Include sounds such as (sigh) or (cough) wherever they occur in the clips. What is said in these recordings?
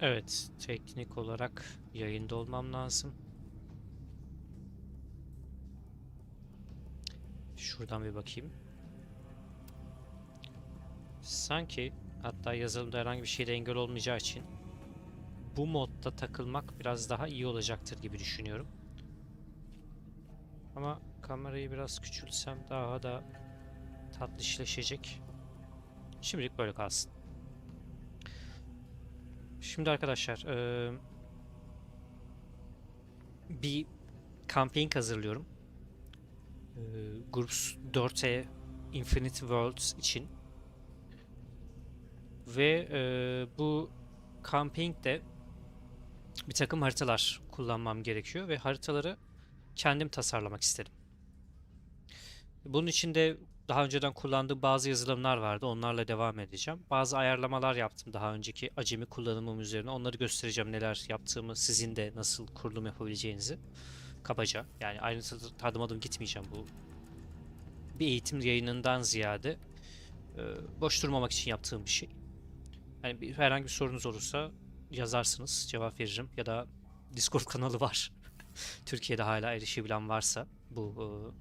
Evet, teknik olarak yayında olmam lazım. Şuradan bir bakayım. Sanki hatta yazılımda herhangi bir şeyde engel olmayacağı için bu modda takılmak biraz daha iyi olacaktır gibi düşünüyorum. Ama kamerayı biraz küçültsem daha da tatlışlaşacak. Şimdilik böyle kalsın. Şimdi arkadaşlar eee, bir campaign hazırlıyorum. Eee Groups 4'e Infinite Worlds için. Ve eee, bu campaign'de bir takım haritalar kullanmam gerekiyor ve haritaları kendim tasarlamak istedim. Bunun için de daha önceden kullandığım bazı yazılımlar vardı. Onlarla devam edeceğim. Bazı ayarlamalar yaptım daha önceki acemi kullanımım üzerine. Onları göstereceğim neler yaptığımı, sizin de nasıl kurulum yapabileceğinizi. Kabaca. Yani ayrıntılı adım adım gitmeyeceğim bu. Bir eğitim yayınından ziyade e, boş durmamak için yaptığım bir şey. Yani bir, herhangi bir sorunuz olursa yazarsınız, cevap veririm. Ya da Discord kanalı var. (laughs) Türkiye'de hala erişebilen varsa bu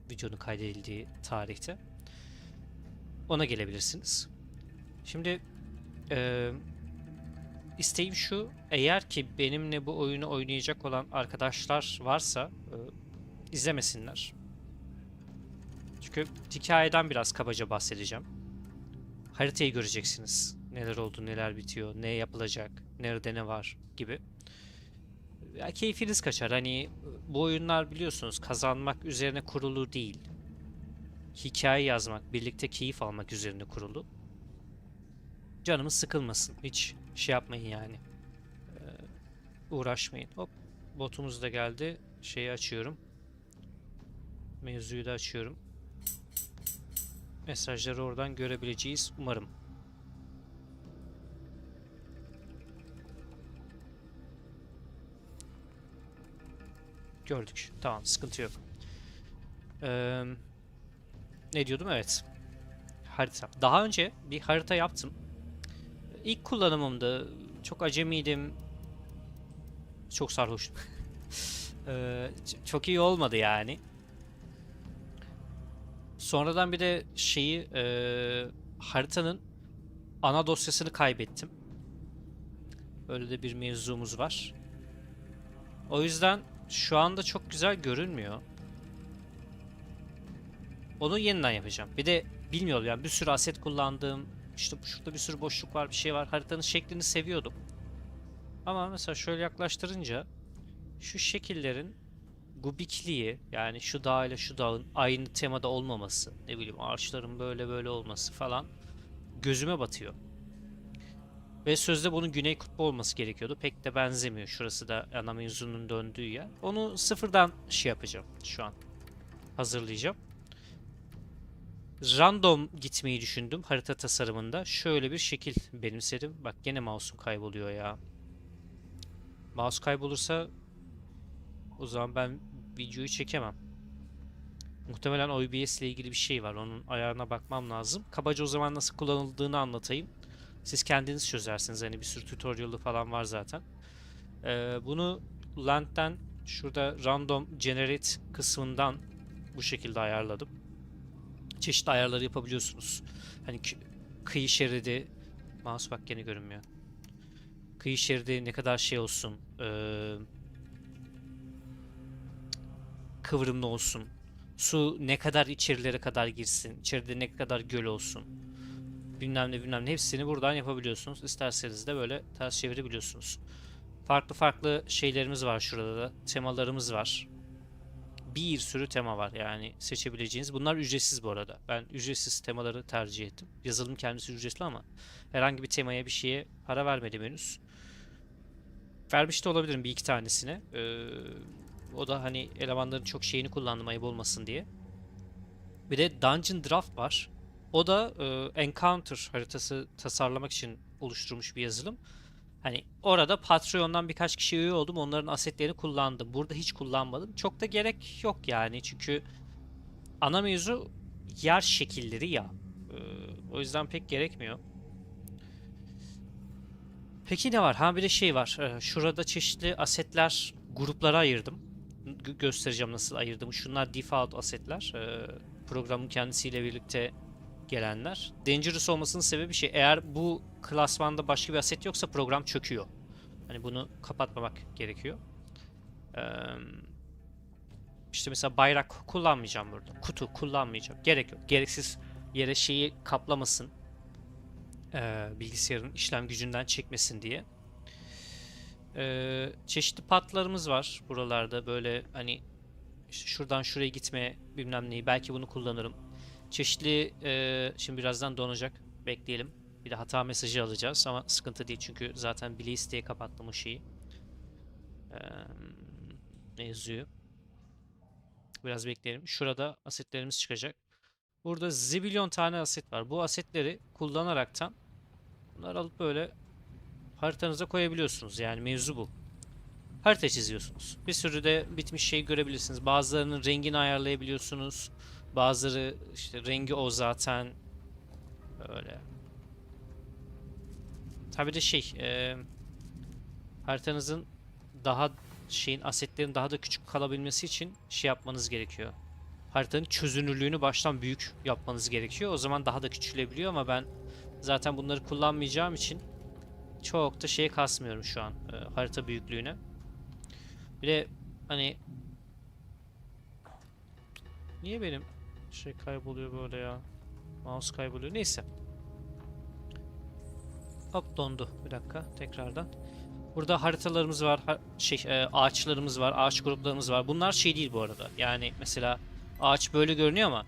e, videonun kaydedildiği tarihte ona gelebilirsiniz. Şimdi e, isteğim şu, eğer ki benimle bu oyunu oynayacak olan arkadaşlar varsa e, izlemesinler. Çünkü hikayeden biraz kabaca bahsedeceğim. Haritayı göreceksiniz. Neler oldu, neler bitiyor, ne yapılacak, nerede ne var gibi. Ya keyfiniz kaçar. Hani bu oyunlar biliyorsunuz kazanmak üzerine kurulu değil hikaye yazmak, birlikte keyif almak üzerine kurulu. Canımız sıkılmasın. Hiç şey yapmayın yani. Ee, uğraşmayın. Hop botumuz da geldi. Şeyi açıyorum. Mevzuyu da açıyorum. Mesajları oradan görebileceğiz umarım. Gördük. Tamam sıkıntı yok. Eee ne diyordum? Evet. Harita. Daha önce bir harita yaptım. İlk kullanımımda çok acemiydim. Çok sarhoştum. (laughs) Ee, çok iyi olmadı yani. Sonradan bir de şeyi e, haritanın ana dosyasını kaybettim. Böyle de bir mevzumuz var. O yüzden şu anda çok güzel görünmüyor. Onu yeniden yapacağım. Bir de bilmiyorum yani bir sürü aset kullandığım işte şurada bir sürü boşluk var bir şey var. Haritanın şeklini seviyordum. Ama mesela şöyle yaklaştırınca şu şekillerin gubikliği yani şu dağ ile şu dağın aynı temada olmaması ne bileyim ağaçların böyle böyle olması falan gözüme batıyor. Ve sözde bunun güney kutbu olması gerekiyordu. Pek de benzemiyor. Şurası da ana mevzunun döndüğü yer. Onu sıfırdan şey yapacağım şu an. Hazırlayacağım random gitmeyi düşündüm harita tasarımında. Şöyle bir şekil benimsedim. Bak gene mouse'um kayboluyor ya. Mouse kaybolursa o zaman ben videoyu çekemem. Muhtemelen OBS ile ilgili bir şey var. Onun ayarına bakmam lazım. Kabaca o zaman nasıl kullanıldığını anlatayım. Siz kendiniz çözersiniz. Hani bir sürü tutorial'ı falan var zaten. Ee, bunu Land'den şurada random generate kısmından bu şekilde ayarladım çeşitli ayarları yapabiliyorsunuz. Hani kıyı şeridi mouse bak gene görünmüyor. Kıyı şeridi ne kadar şey olsun ee, kıvrımlı olsun. Su ne kadar içerilere kadar girsin. içeride ne kadar göl olsun. Bilmem ne bilmem ne hepsini buradan yapabiliyorsunuz. İsterseniz de böyle ters çevirebiliyorsunuz. Farklı farklı şeylerimiz var şurada da. Temalarımız var bir sürü tema var yani seçebileceğiniz. Bunlar ücretsiz bu arada. Ben ücretsiz temaları tercih ettim. Yazılım kendisi ücretli ama herhangi bir temaya bir şeye para vermedim henüz. Vermiş de olabilirim bir iki tanesine. Ee, o da hani elemanların çok şeyini kullandım ayıp olmasın diye. Bir de Dungeon Draft var. O da e, Encounter haritası tasarlamak için oluşturulmuş bir yazılım. Hani orada Patreon'dan birkaç kişi üye oldum. Onların asetlerini kullandım. Burada hiç kullanmadım. Çok da gerek yok yani. Çünkü ana mevzu yer şekilleri ya. Ee, o yüzden pek gerekmiyor. Peki ne var? Ha bir de şey var. Ee, şurada çeşitli asetler gruplara ayırdım. Gö- göstereceğim nasıl ayırdım. Şunlar default asetler. Ee, programın kendisiyle birlikte gelenler. Dangerous olmasının sebebi şey. Eğer bu klasmanda başka bir aset yoksa program çöküyor. Hani bunu kapatmamak gerekiyor. Ee, işte mesela bayrak kullanmayacağım burada. Kutu kullanmayacağım. Gerek yok. Gereksiz yere şeyi kaplamasın. Ee, bilgisayarın işlem gücünden çekmesin diye. Ee, çeşitli patlarımız var buralarda böyle hani işte şuradan şuraya gitmeye bilmem neyi belki bunu kullanırım. Çeşitli e, şimdi birazdan donacak bekleyelim. Bir de hata mesajı alacağız ama sıkıntı değil çünkü zaten Blaze diye kapattım o şeyi. Ne yazıyor? Biraz bekleyelim. Şurada asetlerimiz çıkacak. Burada zibilyon tane aset var. Bu asetleri kullanaraktan bunları alıp böyle haritanıza koyabiliyorsunuz. Yani mevzu bu. Harita çiziyorsunuz. Bir sürü de bitmiş şey görebilirsiniz. Bazılarının rengini ayarlayabiliyorsunuz. Bazıları işte rengi o zaten. Öyle. Tabii de şey, e, haritanızın daha şeyin asetlerin daha da küçük kalabilmesi için şey yapmanız gerekiyor. Haritanın çözünürlüğünü baştan büyük yapmanız gerekiyor. O zaman daha da küçülebiliyor ama ben zaten bunları kullanmayacağım için çok da şeye kasmıyorum şu an e, harita büyüklüğüne. Bir de hani niye benim şey kayboluyor böyle ya? Mouse kayboluyor. Neyse. Hop dondu. Bir dakika tekrardan. Burada haritalarımız var, ha- şey e, ağaçlarımız var, ağaç gruplarımız var. Bunlar şey değil bu arada. Yani mesela ağaç böyle görünüyor ama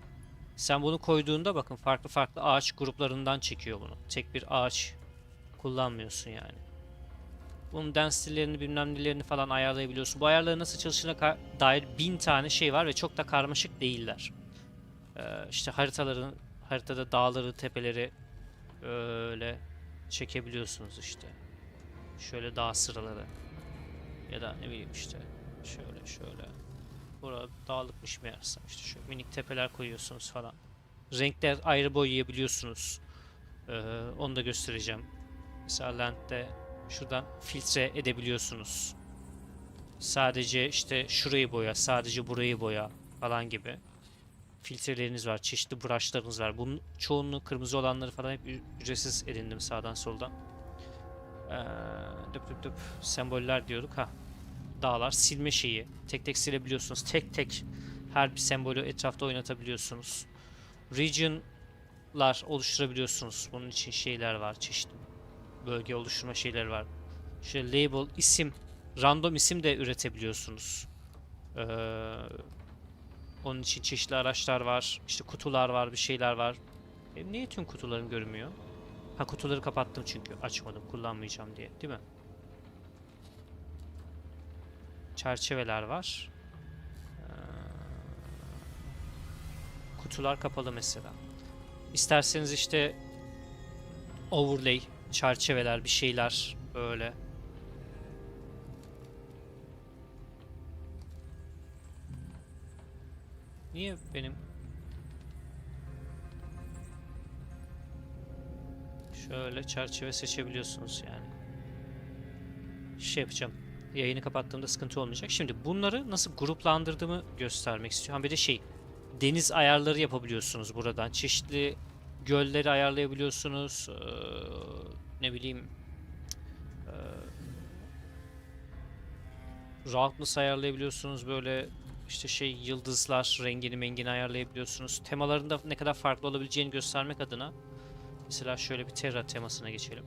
sen bunu koyduğunda bakın farklı farklı ağaç gruplarından çekiyor bunu. Tek bir ağaç kullanmıyorsun yani. Bunun density'lerini bilmem nelerini falan ayarlayabiliyorsun. Bu ayarların nasıl çalıştığına dair bin tane şey var ve çok da karmaşık değiller. Ee, işte haritaların haritada dağları, tepeleri öyle çekebiliyorsunuz işte. Şöyle dağ sıraları. Ya da ne bileyim işte şöyle şöyle. Burada dağlıkmış meğersem işte şu minik tepeler koyuyorsunuz falan. Renkler ayrı boyayabiliyorsunuz. Ee, onu da göstereceğim. Mesela Land'de şuradan filtre edebiliyorsunuz. Sadece işte şurayı boya, sadece burayı boya falan gibi. Filtreleriniz var, çeşitli brushlarınız var. Bunun çoğunluğu kırmızı olanları falan hep ücretsiz edindim sağdan soldan. Ee, düp düp düp semboller diyorduk ha. Dağlar silme şeyi. Tek tek silebiliyorsunuz. Tek tek her bir sembolü etrafta oynatabiliyorsunuz. Region'lar oluşturabiliyorsunuz. Bunun için şeyler var. Çeşitli bölge oluşturma şeyleri var. Şöyle label, isim, random isim de üretebiliyorsunuz. Ee, onun için çeşitli araçlar var. İşte kutular var, bir şeyler var. Benim niye tüm kutularım görünmüyor? Ha kutuları kapattım çünkü. Açmadım, kullanmayacağım diye. Değil mi? Çerçeveler var. Ee, kutular kapalı mesela. İsterseniz işte overlay, çerçeveler, bir şeyler böyle. Niye benim Şöyle çerçeve seçebiliyorsunuz yani. Şey yapacağım. Yayını kapattığımda sıkıntı olmayacak. Şimdi bunları nasıl gruplandırdığımı göstermek istiyorum. Bir de şey deniz ayarları yapabiliyorsunuz buradan. Çeşitli gölleri ayarlayabiliyorsunuz. Ee, ne bileyim ee, roundness ayarlayabiliyorsunuz böyle işte şey yıldızlar rengini mengini ayarlayabiliyorsunuz. Temalarında ne kadar farklı olabileceğini göstermek adına Mesela şöyle bir Terra temasına geçelim.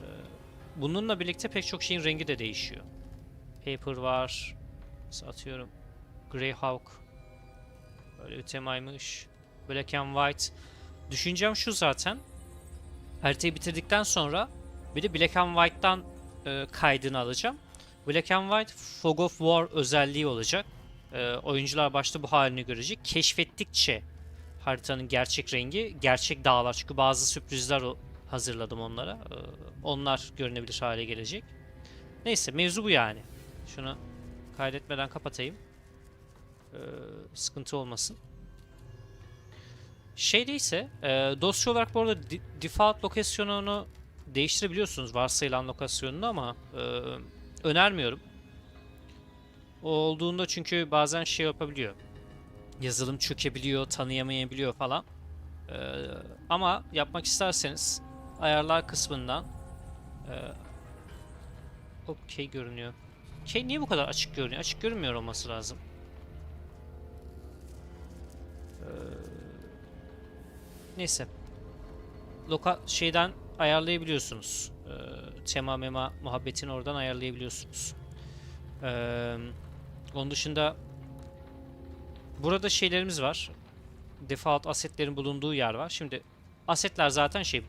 Ee, Bununla birlikte pek çok şeyin rengi de değişiyor. Paper var. Mesela atıyorum. Greyhawk. Böyle bir temaymış. Black and White. Düşüncem şu zaten. Haritayı bitirdikten sonra bir de Black and White'dan e, kaydını alacağım. Black and White Fog of War özelliği olacak. E, oyuncular başta bu halini görecek. Keşfettikçe haritanın gerçek rengi, gerçek dağlar. Çünkü bazı sürprizler hazırladım onlara. Ee, Onlar görünebilir hale gelecek. Neyse mevzu bu yani. Şunu kaydetmeden kapatayım. Ee, sıkıntı olmasın. Şeyde ise e, dosya olarak bu arada default lokasyonunu değiştirebiliyorsunuz varsayılan lokasyonunu ama e, önermiyorum. O olduğunda çünkü bazen şey yapabiliyor. Yazılım çökebiliyor, tanıyamayabiliyor falan. E, ama yapmak isterseniz ayarlar kısmından e, okey görünüyor. Şey niye bu kadar açık görünüyor? Açık görünmüyor olması lazım. Ee, neyse. Loka şeyden ayarlayabiliyorsunuz. Ee, tema mema muhabbetini oradan ayarlayabiliyorsunuz. Ee, onun dışında burada şeylerimiz var. Default asetlerin bulunduğu yer var. Şimdi asetler zaten şey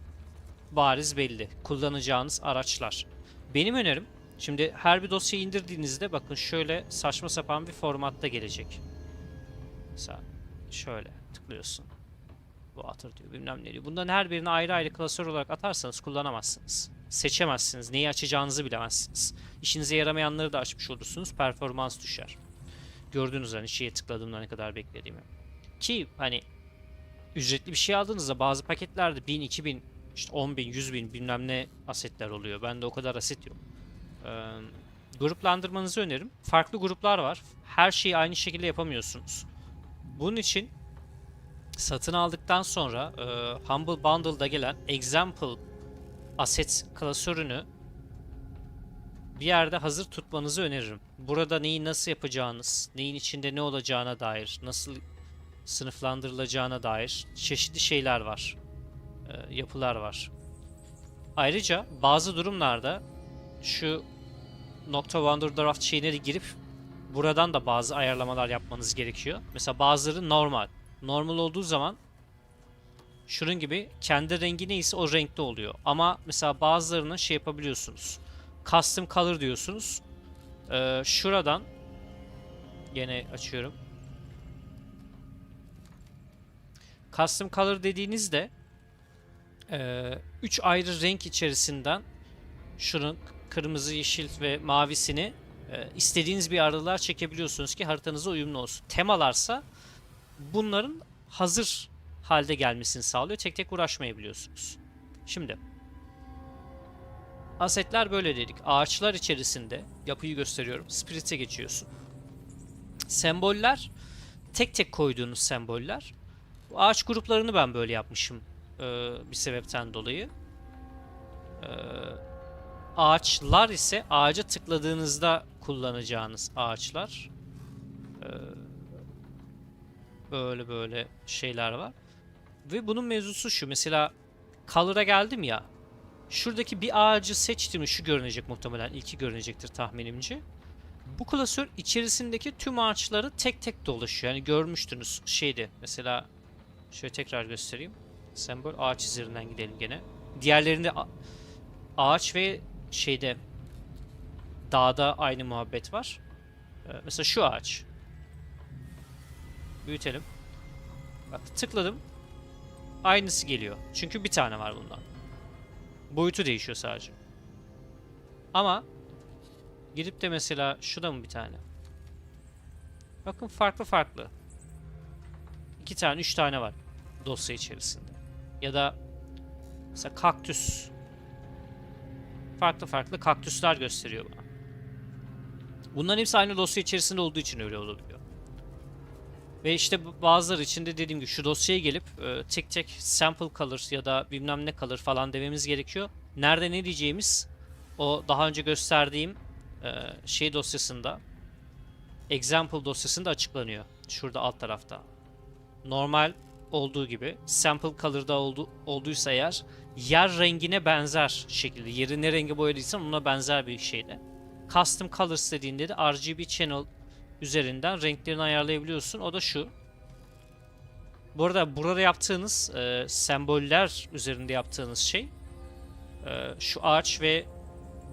bariz belli. Kullanacağınız araçlar. Benim önerim şimdi her bir dosyayı indirdiğinizde bakın şöyle saçma sapan bir formatta gelecek. Mesela şöyle tıklıyorsun. Water diyor bilmem ne diyor. Bunların her birini ayrı ayrı klasör olarak atarsanız kullanamazsınız. Seçemezsiniz. Neyi açacağınızı bilemezsiniz. İşinize yaramayanları da açmış olursunuz. Performans düşer. Gördüğünüz hani şeye tıkladığımda ne kadar beklediğimi. Ki hani ücretli bir şey aldığınızda bazı paketlerde 1000, 2000, işte 10 bin, 100 bin bilmem ne asetler oluyor. Bende o kadar aset yok. Ee, gruplandırmanızı öneririm. Farklı gruplar var. Her şeyi aynı şekilde yapamıyorsunuz. Bunun için satın aldıktan sonra e, Humble Bundle'da gelen Example Asset klasörünü bir yerde hazır tutmanızı öneririm. Burada neyi nasıl yapacağınız, neyin içinde ne olacağına dair, nasıl sınıflandırılacağına dair çeşitli şeyler var. e, yapılar var. Ayrıca bazı durumlarda şu nokta Wonderdraft şeyine de girip buradan da bazı ayarlamalar yapmanız gerekiyor. Mesela bazıları normal. Normal olduğu zaman şunun gibi kendi rengi neyse o renkte oluyor. Ama mesela bazılarını şey yapabiliyorsunuz. Custom color diyorsunuz. Ee, şuradan gene açıyorum. Custom color dediğinizde 3 ayrı renk içerisinden şunun kırmızı, yeşil ve mavisini e, istediğiniz bir aralığa çekebiliyorsunuz ki haritanıza uyumlu olsun. Temalarsa bunların hazır halde gelmesini sağlıyor. Tek tek uğraşmayabiliyorsunuz. Şimdi asetler böyle dedik. Ağaçlar içerisinde yapıyı gösteriyorum. Spirit'e geçiyorsun. Semboller tek tek koyduğunuz semboller. Bu ağaç gruplarını ben böyle yapmışım e, bir sebepten dolayı. E, ağaçlar ise ağaca tıkladığınızda kullanacağınız ağaçlar. E, böyle böyle şeyler var. Ve bunun mevzusu şu. Mesela Color'a geldim ya. Şuradaki bir ağacı seçtim. Şu görünecek muhtemelen. ilki görünecektir tahminimce. Bu klasör içerisindeki tüm ağaçları tek tek dolaşıyor. Yani görmüştünüz şeydi. Mesela şöyle tekrar göstereyim. Sembol ağaç üzerinden gidelim gene. Diğerlerinde ağaç ve şeyde dağda aynı muhabbet var. Ee, mesela şu ağaç. Büyütelim. Bak tıkladım. Aynısı geliyor. Çünkü bir tane var bundan. Boyutu değişiyor sadece. Ama gidip de mesela şu da mı bir tane? Bakın farklı farklı. İki tane, üç tane var dosya içerisinde. Ya da mesela kaktüs. Farklı farklı kaktüsler gösteriyor bana. Bunların hepsi aynı dosya içerisinde olduğu için öyle olabiliyor. Ve işte bazıları için de dediğim gibi şu dosyaya gelip e, tek tek sample kalır ya da bilmem ne kalır falan dememiz gerekiyor. Nerede ne diyeceğimiz o daha önce gösterdiğim e, şey dosyasında example dosyasında açıklanıyor. Şurada alt tarafta. Normal olduğu gibi sample color'da oldu, olduysa eğer yer rengine benzer şekilde yeri ne rengi boyadıysan ona benzer bir şeyde. Custom colors dediğinde de RGB channel üzerinden renklerini ayarlayabiliyorsun. O da şu. Bu arada burada yaptığınız e, semboller üzerinde yaptığınız şey e, şu ağaç ve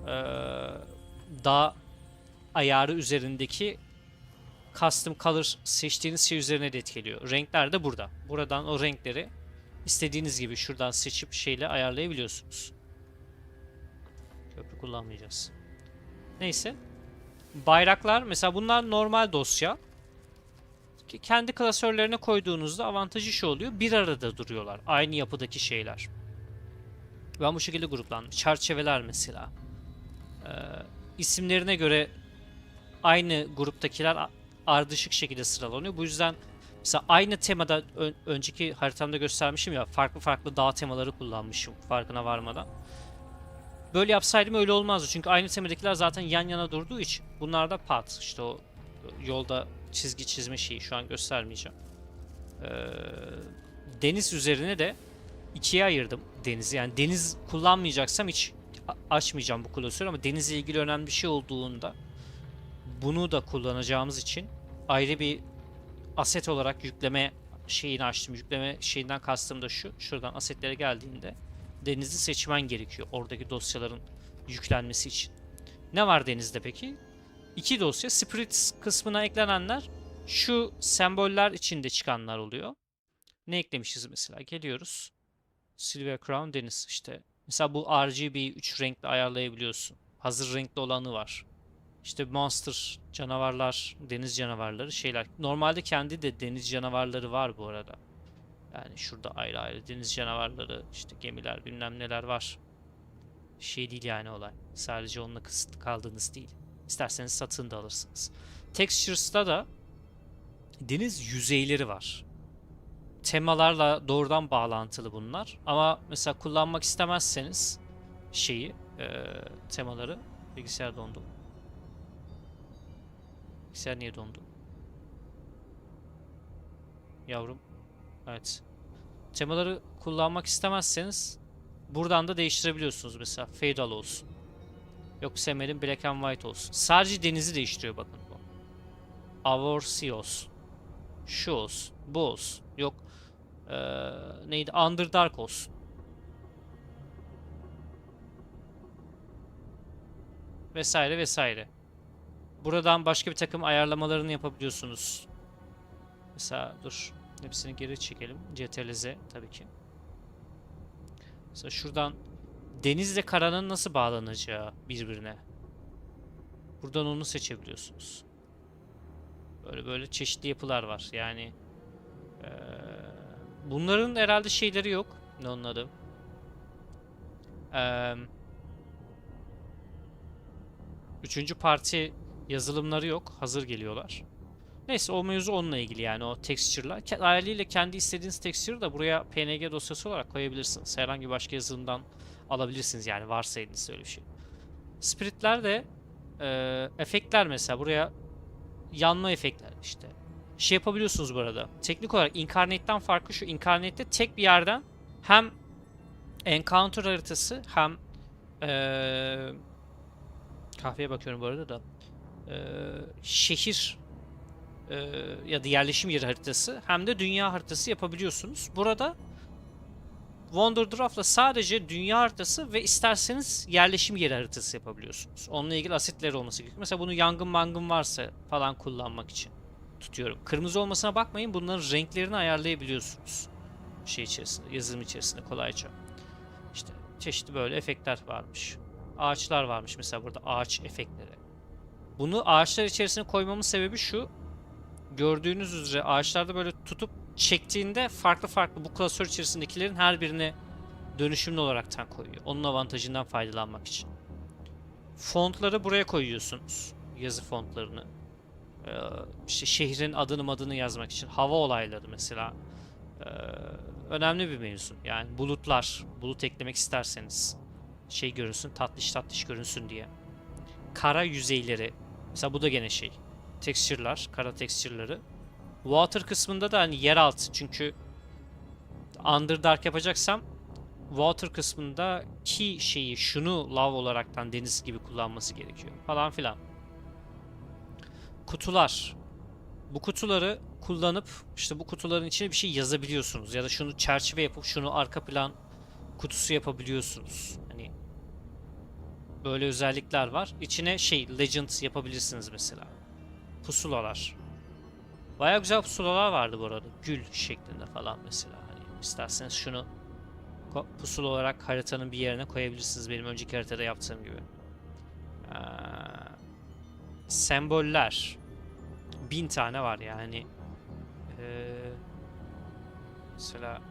e, dağ ayarı üzerindeki custom color seçtiğiniz şey üzerine de etkiliyor. Renkler de burada. Buradan o renkleri istediğiniz gibi şuradan seçip şeyle ayarlayabiliyorsunuz. Köprü kullanmayacağız. Neyse. Bayraklar mesela bunlar normal dosya. Kendi klasörlerine koyduğunuzda avantajı şu oluyor. Bir arada duruyorlar. Aynı yapıdaki şeyler. Ben bu şekilde gruplandım. Çerçeveler mesela. Ee, isimlerine göre aynı gruptakiler ardışık şekilde sıralanıyor. Bu yüzden mesela aynı temada ön- önceki haritamda göstermişim ya farklı farklı dağ temaları kullanmışım farkına varmadan. Böyle yapsaydım öyle olmazdı. Çünkü aynı temadakiler zaten yan yana durduğu için. Bunlar da pat. işte o yolda çizgi çizme şeyi şu an göstermeyeceğim. Ee, deniz üzerine de ikiye ayırdım denizi. Yani deniz kullanmayacaksam hiç açmayacağım bu klasörü ama denizle ilgili önemli bir şey olduğunda bunu da kullanacağımız için ayrı bir aset olarak yükleme şeyini açtım. Yükleme şeyinden kastım da şu. Şuradan asetlere geldiğinde denizi seçmen gerekiyor oradaki dosyaların yüklenmesi için. Ne var denizde peki? İki dosya. Spirit kısmına eklenenler şu semboller içinde çıkanlar oluyor. Ne eklemişiz mesela? Geliyoruz. Silver Crown deniz işte. Mesela bu RGB 3 renkli ayarlayabiliyorsun. Hazır renkli olanı var. İşte monster canavarlar, deniz canavarları şeyler. Normalde kendi de deniz canavarları var bu arada. Yani şurada ayrı ayrı deniz canavarları, işte gemiler bilmem neler var. Şey değil yani olay. Sadece onunla kısıtlı kaldığınız değil. İsterseniz satın da alırsınız. Textures'ta da deniz yüzeyleri var. Temalarla doğrudan bağlantılı bunlar. Ama mesela kullanmak istemezseniz şeyi, eee, temaları bilgisayar dondu. Bilgisayar niye dondu? Yavrum. Evet. Temaları kullanmak istemezseniz buradan da değiştirebiliyorsunuz mesela. Fadal olsun. Yok sevmedim Black and White olsun. Sadece denizi değiştiriyor bakın bu. Our Sea olsun. Şu olsun. Bu olsun. Yok eee, neydi? Underdark olsun. Vesaire vesaire. Buradan başka bir takım ayarlamalarını yapabiliyorsunuz. Mesela dur. Hepsini geri çekelim. CTRL-Z tabii ki. Mesela şuradan denizle karanın nasıl bağlanacağı birbirine. Buradan onu seçebiliyorsunuz. Böyle böyle çeşitli yapılar var. Yani eee, bunların herhalde şeyleri yok. Ne onun adı? Eee Üçüncü parti yazılımları yok. Hazır geliyorlar. Neyse o mevzu onunla ilgili yani o texture'lar. Ke- Haliyle kendi istediğiniz texture'ı da buraya PNG dosyası olarak koyabilirsiniz. Herhangi başka yazılımdan alabilirsiniz yani varsa elinizde öyle bir şey. Spirit'ler de eee, efektler mesela buraya yanma efektler işte. Şey yapabiliyorsunuz bu arada. Teknik olarak Incarnate'den farkı şu. Incarnate'de tek bir yerden hem Encounter haritası hem eee kahveye bakıyorum bu arada da eee, şehir eee, ya da yerleşim yeri haritası hem de dünya haritası yapabiliyorsunuz. Burada Wonderdraft'la sadece dünya haritası ve isterseniz yerleşim yeri haritası yapabiliyorsunuz. Onunla ilgili asetleri olması gerekiyor. Mesela bunu yangın mangın varsa falan kullanmak için tutuyorum. Kırmızı olmasına bakmayın. Bunların renklerini ayarlayabiliyorsunuz. Şey içerisinde, yazılım içerisinde kolayca. İşte çeşitli böyle efektler varmış. Ağaçlar varmış mesela burada ağaç efektleri. Bunu ağaçlar içerisine koymamın sebebi şu. Gördüğünüz üzere ağaçlarda böyle tutup çektiğinde farklı farklı bu klasör içerisindekilerin her birini dönüşümlü olaraktan koyuyor. Onun avantajından faydalanmak için. Fontları buraya koyuyorsunuz. Yazı fontlarını. Ee, işte şehrin adını adını yazmak için. Hava olayları mesela. Ee, önemli bir mevzu. Yani bulutlar. Bulut eklemek isterseniz. Şey görünsün tatlış tatlış görünsün diye. Kara yüzeyleri. Mesela bu da gene şey. Texture'lar. Kara texture'ları. Water kısmında da hani yeraltı çünkü Underdark yapacaksam Water kısmında ki şeyi şunu lav olaraktan deniz gibi kullanması gerekiyor falan filan. Kutular. Bu kutuları kullanıp işte bu kutuların içine bir şey yazabiliyorsunuz ya da şunu çerçeve yapıp şunu arka plan kutusu yapabiliyorsunuz. Hani böyle özellikler var. İçine şey legend yapabilirsiniz mesela. Pusulalar. Baya güzel pusulalar vardı bu arada. Gül şeklinde falan mesela. Hani isterseniz şunu pusula olarak haritanın bir yerine koyabilirsiniz benim önceki haritada yaptığım gibi. Ee, semboller. Bin tane var yani. Ee, mesela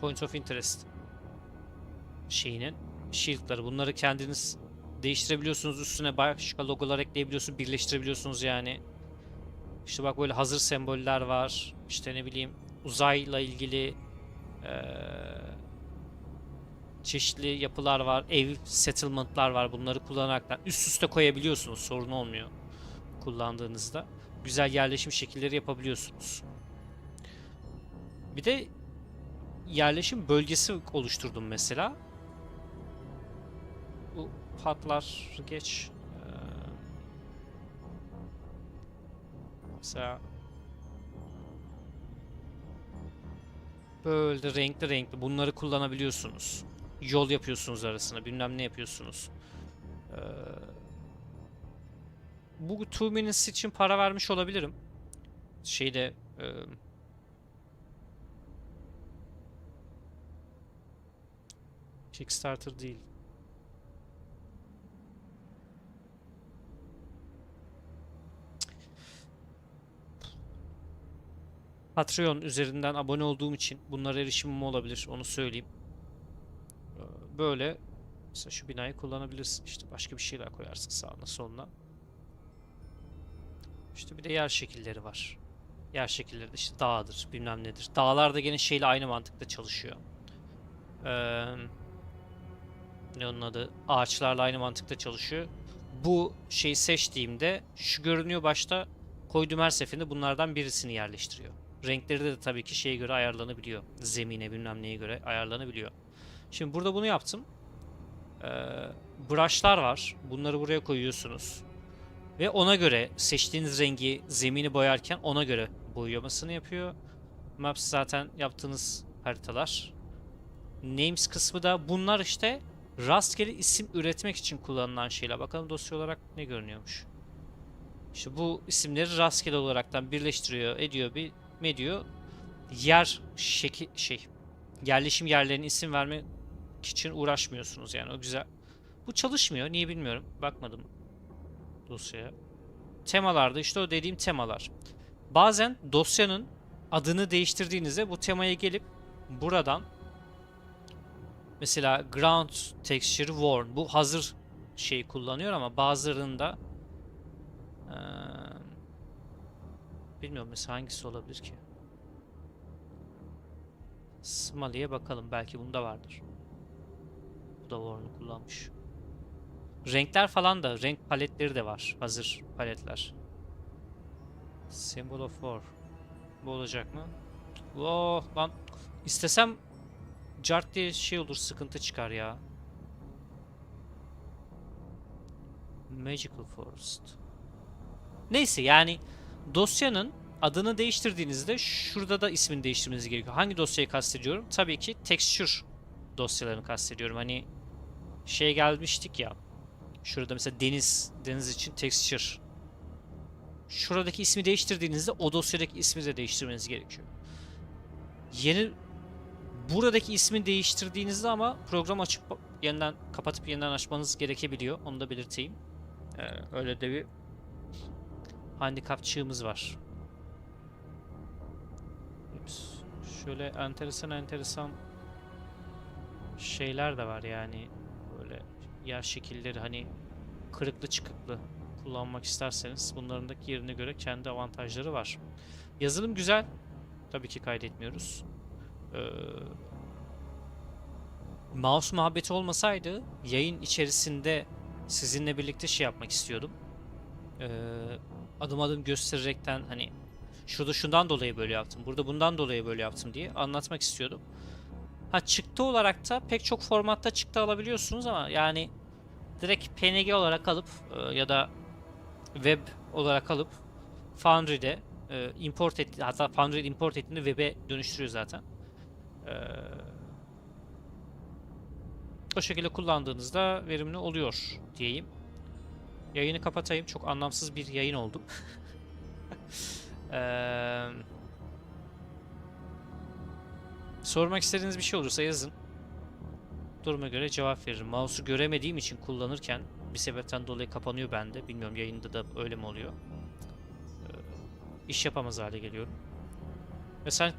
point of interest. şeyinin shield'ları. Bunları kendiniz değiştirebiliyorsunuz. Üstüne başka logolar ekleyebiliyorsunuz, birleştirebiliyorsunuz yani. İşte bak böyle hazır semboller var. İşte ne bileyim uzayla ilgili eee, çeşitli yapılar var. Ev settlement'lar var. Bunları kullanarak üst üste koyabiliyorsunuz. Sorun olmuyor kullandığınızda. Güzel yerleşim şekilleri yapabiliyorsunuz. Bir de yerleşim bölgesi oluşturdum mesela. Bu hatlar geç. Mesela böyle renkli renkli bunları kullanabiliyorsunuz. Yol yapıyorsunuz arasına, bilmem ne yapıyorsunuz. Ee, bu 2 minutes için para vermiş olabilirim. Şeyde e, Kickstarter değil. Patreon üzerinden abone olduğum için bunlara erişimim olabilir. Onu söyleyeyim. Ee, Böyle mesela şu binayı kullanabilirsin. İşte başka bir şeyler koyarsın sağına soluna. İşte bir de yer şekilleri var. Yer şekilleri de işte dağdır, bilmem nedir. Dağlar da gene şeyle aynı mantıkta çalışıyor. Ee, ne onun adı? Ağaçlarla aynı mantıkta çalışıyor. Bu şeyi seçtiğimde şu görünüyor başta koyduğum her seferinde bunlardan birisini yerleştiriyor. Renkleri de tabii ki şeye göre ayarlanabiliyor. Zemine bilmem neye göre ayarlanabiliyor. Şimdi burada bunu yaptım. Ee, brushlar var. Bunları buraya koyuyorsunuz. Ve ona göre seçtiğiniz rengi zemini boyarken ona göre boyamasını yapıyor. Maps zaten yaptığınız haritalar. Names kısmı da bunlar işte rastgele isim üretmek için kullanılan şeyler. Bakalım dosya olarak ne görünüyormuş. İşte bu isimleri rastgele olaraktan birleştiriyor, ediyor bir ediyor. Yer şekil şey yerleşim yerlerine isim vermek için uğraşmıyorsunuz yani o güzel. Bu çalışmıyor. Niye bilmiyorum. Bakmadım dosyaya. Temalarda işte o dediğim temalar. Bazen dosyanın adını değiştirdiğinizde bu temaya gelip buradan mesela ground texture worn bu hazır şey kullanıyor ama bazılarında eee, bilmiyorum mesela hangisi olabilir ki? Smalley'e bakalım belki bunda vardır. Bu da worn'u kullanmış. Renkler falan da renk paletleri de var. Hazır paletler. Symbol of War. Bu olacak mı? Oh lan istesem cart diye şey olur sıkıntı çıkar ya. Magical Forest. Neyse yani dosyanın adını değiştirdiğinizde şurada da ismini değiştirmeniz gerekiyor. Hangi dosyayı kastediyorum? Tabii ki texture dosyalarını kastediyorum. Hani şey gelmiştik ya. Şurada mesela deniz, deniz için texture. Şuradaki ismi değiştirdiğinizde o dosyadaki ismi de değiştirmeniz gerekiyor. Yeni buradaki ismi değiştirdiğinizde ama program açıp yeniden kapatıp yeniden açmanız gerekebiliyor. Onu da belirteyim. Ee, öyle de bir handikapçığımız var. Şöyle enteresan enteresan şeyler de var yani böyle yer şekilleri hani kırıklı çıkıklı kullanmak isterseniz bunların da yerine göre kendi avantajları var. Yazılım güzel. Tabii ki kaydetmiyoruz. Ee, mouse muhabbeti olmasaydı yayın içerisinde sizinle birlikte şey yapmak istiyordum. Ee, adım adım göstererekten hani şurada şundan dolayı böyle yaptım, burada bundan dolayı böyle yaptım diye anlatmak istiyordum. Ha çıktı olarak da pek çok formatta çıktı alabiliyorsunuz ama yani direkt PNG olarak alıp e, ya da web olarak alıp Foundry'de e, import etti hatta Foundry'de import ettiğinde web'e dönüştürüyor zaten. E, o şekilde kullandığınızda verimli oluyor diyeyim. Yayını kapatayım. Çok anlamsız bir yayın oldu. (laughs) Eee Sormak istediğiniz bir şey olursa yazın. Duruma göre cevap veririm. Mouse'u göremediğim için kullanırken bir sebepten dolayı kapanıyor bende. Bilmiyorum yayında da öyle mi oluyor. Ee, iş yapamaz hale geliyorum. Ve sen